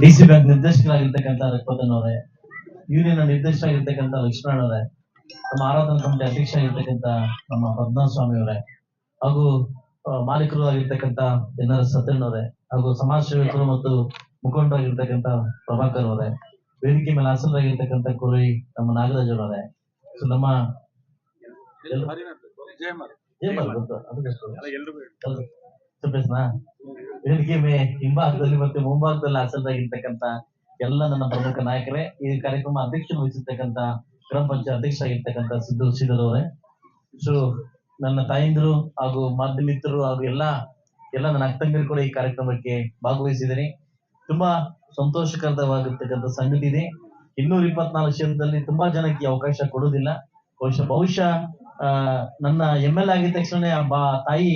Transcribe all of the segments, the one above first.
D C bank ನಿರ್ದೇಶಕರಾಗಿರ್ತಕ್ಕಂಥ ರಘುಪತನ್ ಅವರೇ union ನಿರ್ದೇಶಕರಾಗಿರ್ತಕ್ಕಂಥ Lakshman ಅವರೇ ನಮ್ಮ ಆರಾಧನಾ ಕಮಿಟಿ ಅಧ್ಯಕ್ಷರಾಗಿರ್ತಕ್ಕಂಥ ನಮ್ಮ ಪದ್ಮನಾಭ ಸ್ವಾಮಿ ಅವರೇ ಹಾಗೂ ಮಾಲೀಕರು ಆಗಿರ್ತಕ್ಕಂಥ ಜನರ ಆರ್ ಅವರೇ ಹಾಗೂ ಸಮಾಜ ಸೇವಕರು ಮತ್ತು ಮುಖಂಡರಾಗಿರ್ತಕ್ಕಂಥ ಪ್ರಭಾಕರ್ ಅವರೇ ವೇದಿಕೆ ಮೇಲೆ ಹಾಸನರಾಗಿರ್ತಕ್ಕಂಥ ಕುರಿ ನಮ್ಮ ನಾಗರಾಜ್ ಅವರೇ ಸೊ ನಮ್ಮ ಗೊತ್ತಾ? ಅದಕ್ಕೆ ಸುರೇಶ್ನಾ? ವೇದಿಕೆ ಮೇ ಹಿಂಭಾಗದಲ್ಲಿ ಮತ್ತೆ ಮುಂಭಾಗದಲ್ಲಿ ಹಾಸನರಾಗಿರ್ತಕ್ಕಂಥ ಎಲ್ಲ ನನ್ನ ಪ್ರಮುಖ ನಾಯಕರೇ, ಈ ಕಾರ್ಯಕ್ರಮ ಅಧ್ಯಕ್ಷ ವಹಿಸಿರ್ತಕ್ಕಂಥ ಗ್ರಾಮ ಪಂಚಾಯತ್ ಅಧ್ಯಕ್ಷ ಆಗಿರ್ತಕ್ಕಂತ ಸಿದ್ದು ಸಿದ್ದರವರೇ ಸೊ ನನ್ನ ತಾಯಂದಿರು ಹಾಗೂ ಮಾಧ್ಯಮಿತರು ಹಾಗೂ ಎಲ್ಲ ಎಲ್ಲ ನನ್ನ ಅಕ್ಕಂದಿರು ಕೂಡ ಈ ಕಾರ್ಯಕ್ರಮಕ್ಕೆ ಭಾಗವಹಿಸಿದ್ದೀನಿ ತುಂಬಾ ಸಂತೋಷಕರವಾಗಿರ್ತಕ್ಕಂಥ ಸಂಗತಿ ಇದೆ ಇನ್ನೂರ ಇಪ್ಪತ್ನಾಲ್ಕು ಕ್ಷೇತ್ರದಲ್ಲಿ ತುಂಬಾ ಜನಕ್ಕೆ ಅವಕಾಶ ಕೊಡುವುದಿಲ್ಲ ಬಹುಶಃ ಬಹುಶಃ ನನ್ನ ಎಂ ಎಲ್ ಆಗಿದ ತಕ್ಷಣ ತಾಯಿ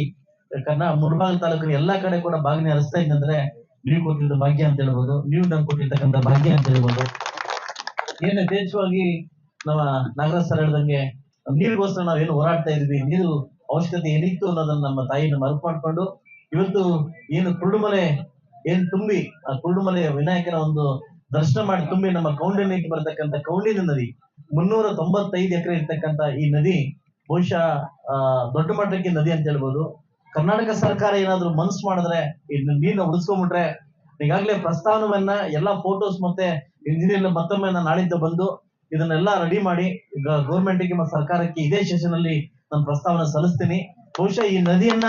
ಕರ್ನಾ ಮುಳಬಾಗ ತಾಲೂಕಿನ ಎಲ್ಲಾ ಕಡೆ ಕೂಡ ಬಾಗಿನ ಹರಿಸ್ತಾ ಇದ್ದಂದ್ರೆ ನೀವು ಕೊಟ್ಟಿದ್ದ ಭಾಗ್ಯ ಅಂತ ಹೇಳ್ಬೋದು, ನೀವು ನಂಗೆ ಕೊಟ್ಟಿರ್ತಕ್ಕಂಥ ಭಾಗ್ಯ ಅಂತ ಹೇಳ್ಬೋದು. ಏನು ಯಥೇಚ್ಛವಾಗಿ ನಮ್ಮ ನಗರ ಸರ್ ಹೇಳ್ದಂಗೆ ನೀರಿಗೋಸ್ಕರ ನಾವೇನು ಹೋರಾಡ್ತಾ ಇದ್ವಿ, ನೀರು ಅವಶ್ಯಕತೆ ಏನಿತ್ತು ಅನ್ನೋದನ್ನ ನಮ್ಮ ತಾಯಿನ ಮರುಪು ಮಾಡ್ಕೊಂಡು, ಇವತ್ತು ಏನು ಕುರುಡುಮಲೆ ಏನ್ ತುಂಬಿ, ಆ ಕುರುಡುಮಲೆ ವಿನಾಯಕನ ಒಂದು ದರ್ಶನ ಮಾಡಿ ತುಂಬಿ ನಮ್ಮ ಕೌಂಡಿನಿಗೆ ಬರ್ತಕ್ಕಂಥ ಕೌಂಡಿನ ನದಿ, ಮುನ್ನೂರ ತೊಂಬತ್ತೈದು ಎಕರೆ ಇರ್ತಕ್ಕಂಥ ಈ ನದಿ ಬಹುಶಃ ದೊಡ್ಡ ಮಟ್ಟಕ್ಕೆ ನದಿ ಅಂತ ಹೇಳ್ಬೋದು. ಕರ್ನಾಟಕ ಸರ್ಕಾರ ಏನಾದ್ರು ಮನ್ಸು ಮಾಡಿದ್ರೆ ಈ ನೀರನ್ನ ಉಳಿಸ್ಕೊಂಡ್ಬಿಟ್ರೆ ಈಗಾಗಲೇ ಪ್ರಸ್ತಾವನವನ್ನ ಎಲ್ಲಾ ಫೋಟೋಸ್ ಮತ್ತೆ ಇಂಜಿನಿಯರ್ ಮತ್ತೊಮ್ಮೆ ನಾಳಿದ್ದ ಬಂದು ಇದನ್ನೆಲ್ಲ ರೆಡಿ ಮಾಡಿ ಈಗ ಗೌರ್ಮೆಂಟ್ಗೆ ಮತ್ತು ಸರ್ಕಾರಕ್ಕೆ ಇದೇ ಸೆಷನ್ ಅಲ್ಲಿ ನಾನು ಪ್ರಸ್ತಾವನೆ ಸಲ್ಲಿಸ್ತೀನಿ. ಬಹುಶಃ ಈ ನದಿಯನ್ನ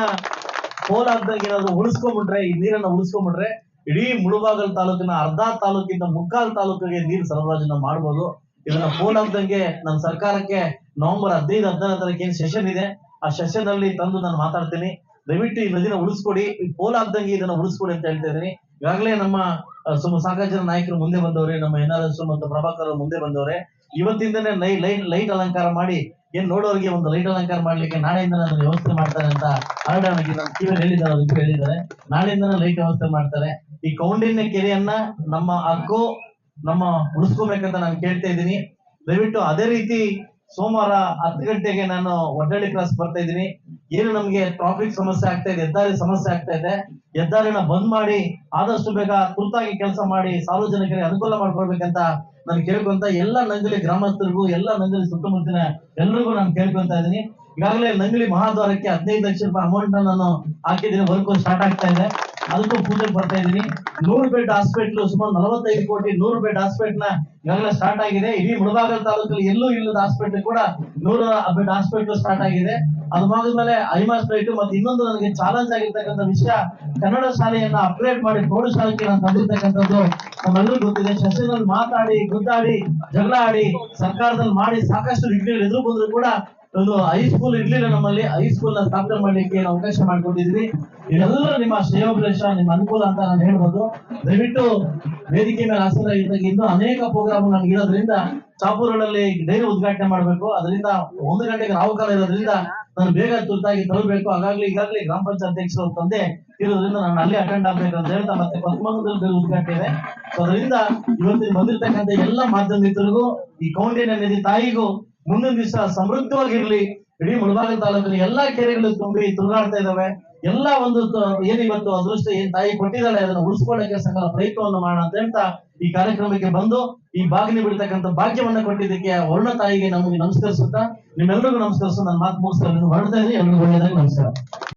ಪೋಲಾಗ್ದಂಗೆ ಏನಾದ್ರು ಉಳಿಸ್ಕೊಂಡ್ಬಿಟ್ರೆ, ಈ ನೀರನ್ನ ಉಳಿಸ್ಕೊಂಡ್ಬಿಟ್ರೆ ಇಡೀ ಮುಳುಬಾಗಲ್ ತಾಲೂಕಿನ ಅರ್ಧ ತಾಲೂಕಿಂದ ಮುಕ್ಕಾಲ್ ತಾಲೂಕಿಗೆ ನೀರು ಸರಬರಾಜನ್ನ ಮಾಡ್ಬೋದು. ಇದನ್ನ ಪೋಲಾಗ್ದಂಗೆ ನನ್ನ ಸರ್ಕಾರಕ್ಕೆ ನವೆಂಬರ್ ಹದಿನೈದು ಹದಿನಾರು ತಾರೀಕು ಏನ್ ಸೆಷನ್ ಇದೆ. ಆ ಸೆಷನ್ ಅಲ್ಲಿ ತಂದು ನಾನು ಮಾತಾಡ್ತೀನಿ. ದಯವಿಟ್ಟು ಈ ನದಿನ ಉಳಿಸ್ಕೊಡಿ, ಈ ಪೋಲಾಗ್ದಂಗೆ ಇದನ್ನ ಉಳಿಸ್ಕೊಡಿ ಅಂತ ಹೇಳ್ತಾ ಇದ್ದೀನಿ. ಈಗಾಗಲೇ ನಮ್ಮ ಸುಮ ಸಾಕಷ್ಟು ಜನ ನಾಯಕರು ಮುಂದೆ ಬಂದವ್ರೆ, ನಮ್ಮ ಎನ್ ಆರ್ ಮತ್ತು ಪ್ರಭಾಕರ್ ಮುಂದೆ ಬಂದವ್ರೆ. ಇವತ್ತಿಂದನೇ ಲೈ, ಲೈಟ್ ಲೈಟ್ ಅಲಂಕಾರ ಮಾಡಿ, ಏನ್ ನೋಡೋರಿಗೆ ಒಂದು ಲೈಟ್ ಅಲಂಕಾರ ಮಾಡ್ಲಿಕ್ಕೆ ನಾಳೆಯಿಂದ ನಾನು ವ್ಯವಸ್ಥೆ ಮಾಡ್ತಾರೆ ಅಂತ ಹರಡಾಣಿಗೆ ನಮ್ಮ ಟಿವಿ ಹೇಳಿದ್ದಾರೆ ಇಬ್ರು ಹೇಳಿದ್ದಾರೆ. ನಾಳೆಯಿಂದನೇ ಲೈಟ್ ವ್ಯವಸ್ಥೆ ಮಾಡ್ತಾರೆ. ಈ ಕೌಂಡಿನ್ಯ ಕೆರೆಯನ್ನ ನಮ್ಮ ಹಕ್ಕು, ನಮ್ಮ ಉಳಿಸ್ಕೋಬೇಕಂತ ನಾನು ಕೇಳ್ತಾ ಇದ್ದೀನಿ. ದಯವಿಟ್ಟು ಅದೇ ರೀತಿ ಸೋಮವಾರ ಹತ್ತು ಗಂಟೆಗೆ ನಾನು ಒಡ್ಡಳ್ಳಿ ಕ್ರಾಸ್ ಬರ್ತಾ ಇದ್ದೀನಿ. ಏನು ನಮ್ಗೆ ಟ್ರಾಫಿಕ್ ಸಮಸ್ಯೆ ಆಗ್ತಾ ಇದೆ, ಹೆದ್ದಾರಿ ಸಮಸ್ಯೆ ಆಗ್ತಾ ಇದೆ, ಹೆದ್ದಾರಿನ ಬಂದ್ ಮಾಡಿ ಆದಷ್ಟು ಬೇಗ ತುರ್ತಾಗಿ ಕೆಲಸ ಮಾಡಿ ಸಾರ್ವಜನಿಕರಿಗೆ ಅನುಕೂಲ ಮಾಡ್ಕೊಳ್ಬೇಕಂತ ನಾನು ಕೇಳ್ಕೊಂತ ಎಲ್ಲ ನಂಗಲಿ ಗ್ರಾಮಸ್ಥರಿಗೂ, ಎಲ್ಲ ನಂಗಲಿ ಸುತ್ತಮುತ್ತಲಿನ ಎಲ್ರಿಗೂ ನಾನು ಕೇಳ್ಕೊಂತ ಇದ್ದೀನಿ. ಈಗಾಗಲೇ ನಂಗಲಿ ಮಹಾದ್ವಾರಕ್ಕೆ ಹದಿನೈದು ಲಕ್ಷ ರೂಪಾಯಿ ಅಮೌಂಟ್ ನಾನು ಹಾಕಿದ್ದೀನಿ ವರ್ಕ್ ಸ್ಟಾರ್ಟ್ ಆಗ್ತಾ ಇದೆ. ಅದಕ್ಕೂ ಪೂಜೆಗೆ ಬರ್ತಾ ಇದ್ದೀನಿ. ನೂರು ಬೆಡ್ ಹಾಸ್ಪಿಟ್ಲ್ ಸುಮಾರು ನಲವತ್ತೈದು ಕೋಟಿ ನೂರು ಬೆಡ್ ಹಾಸ್ಪಿಟ್ಲ್ ಈಗಾಗಲೇ ಸ್ಟಾರ್ಟ್ ಆಗಿದೆ. ಇಡೀ ಮುಳಬಾಗಲ್ ತಾಲೂಕಲ್ಲಿ ಎಲ್ಲೂ ಇಲ್ಲದ ಹಾಸ್ಪಿಟ್ಲ್ ಕೂಡ ನೂರ ಬೆಡ್ ಹಾಸ್ಪಿಟ್ಲ್ ಸ್ಟಾರ್ಟ್ ಆಗಿದೆ. ಅದು ಮಾಡಿದ್ಮೇಲೆ ಐಮಾಸ್ ಲೈಟ್ ಮತ್ತೆ ಇನ್ನೊಂದು ನನಗೆ ಚಾಲೆಂಜ್ ಆಗಿರ್ತಕ್ಕಂಥ ವಿಷಯ, ಕನ್ನಡ ಶಾಲೆಯನ್ನ ಅಪ್ಗ್ರೇಡ್ ಮಾಡಿ ಪ್ರೌಢಶಾಲೆಗೆ ನಾನು ತಂದಿರ್ತಕ್ಕಂಥದ್ದು ನಮ್ಮೆಲ್ಲರೂ ಗೊತ್ತಿದೆ. ಸಸ್ಯದಲ್ಲಿ ಮಾತಾಡಿ, ಗುದ್ದಾಡಿ, ಜಗಳ ಆಡಿ ಸರ್ಕಾರದಲ್ಲಿ ಮಾಡಿ ಸಾಕಷ್ಟು ವಿಘ್ನಗಳು ಎದುರು ಬಂದ್ರು ಕೂಡ ಒಂದು ಹೈಸ್ಕೂಲ್ ಇರ್ಲಿಲ್ಲ ನಮ್ಮಲ್ಲಿ. ಹೈಸ್ಕೂಲ್ನ ಸ್ಥಾಪನೆ ಮಾಡ್ಲಿಕ್ಕೆ ಅವಕಾಶ ಮಾಡಿಕೊಂಡಿದ್ವಿ. ಇದೆಲ್ಲ ನಿಮ್ಮ ಶ್ರೇಯೋಭಿಲಾಷ ನಿಮ್ಮ ಅನುಕೂಲ ಅಂತ ನಾನು ಹೇಳ್ಬೋದು. ದಯವಿಟ್ಟು ವೇದಿಕೆ ಮೇಲೆ ಆಸರ ಇನ್ನೂ ಅನೇಕ ಪ್ರೋಗ್ರಾಮ್ ನಮ್ಗೆ ಇರೋದ್ರಿಂದ ಚಾಪೂರಲ್ಲಿ ಡೈರಿ ಉದ್ಘಾಟನೆ ಮಾಡಬೇಕು. ಅದರಿಂದ ಒಂದು ಗಂಟೆಗೆ ರಾವು ಕಾಲ ಇರೋದ್ರಿಂದ ನಾನು ಬೇಗ ತುರ್ತಾಗಿ ತರಬೇಕು ಹಾಗಾಗ್ಲಿ, ಈಗಾಗಲೇ ಗ್ರಾಮ ಪಂಚಾಯತ್ ಅಧ್ಯಕ್ಷರು ತಂದೆ ಇರೋದ್ರಿಂದ ನಾನು ಅಲ್ಲೇ ಅಟೆಂಡ್ ಆಗ್ಬೇಕು ಅಂತ ಹೇಳ್ತಾ ಮತ್ತೆ ಪದ್ಮಂಗದಲ್ಲಿ ಉದ್ಘಾಟನೆ So, ಅದರಿಂದ ಇವತ್ತಿನ ಬಂದಿರ್ತಕ್ಕಂಥ ಎಲ್ಲ ಮಾಧ್ಯಮಿತರಿಗೂ ಈ ಕೌಂಡಿನ ನಿಧಿ ತಾಯಿಗೂ ಮುಂದಿನ ದಿವಸ ಸಮೃದ್ಧವಾಗಿರ್ಲಿ. ಇಡೀ ಮುಳಬಾಗಿಲು ತಾಲೂಕಿನ ಎಲ್ಲಾ ಕೆರೆಗಳು ತುಂಬಿ ತುಳುಗಾಡ್ತಾ ಇದಾವೆ. ಎಲ್ಲ ಒಂದು ಏನಿವತ್ತು ಅದೃಷ್ಟ, ಏನ್ ತಾಯಿ ಕೊಟ್ಟಿದ್ದಾಳೆ, ಅದನ್ನ ಉಳಿಸ್ಕೊಳ್ಳಕ್ಕೆ ಸಕಲ ಪ್ರಯತ್ನವನ್ನು ಮಾಡೋಣ ಅಂತ ಹೇಳ್ತಾ ಈ ಕಾರ್ಯಕ್ರಮಕ್ಕೆ ಬಂದು, ಈ ಬಾಗಿಲು ಬಿಡ್ತಕ್ಕಂಥ ಭಾಗ್ಯವನ್ನ ಕೊಟ್ಟಿದ್ದಕ್ಕೆ ವರ್ಣ ತಾಯಿಗೆ ನಮಗೆ ನಮಸ್ಕರಿಸುತ್ತಾ ನಿಮ್ಮೆಲ್ಲರಿಗೂ ನಮಸ್ಕರಿಸು ನನ್ನ ಮಾತು ಮುಗಿಸ್ತಾ ಹೊರಡ್ತಾ ಇದ್ದೀನಿ ಎಲ್ರಿಗೂ ಒಳ್ಳೆಯದಾಗಿ ನಮಸ್ಕಾರ.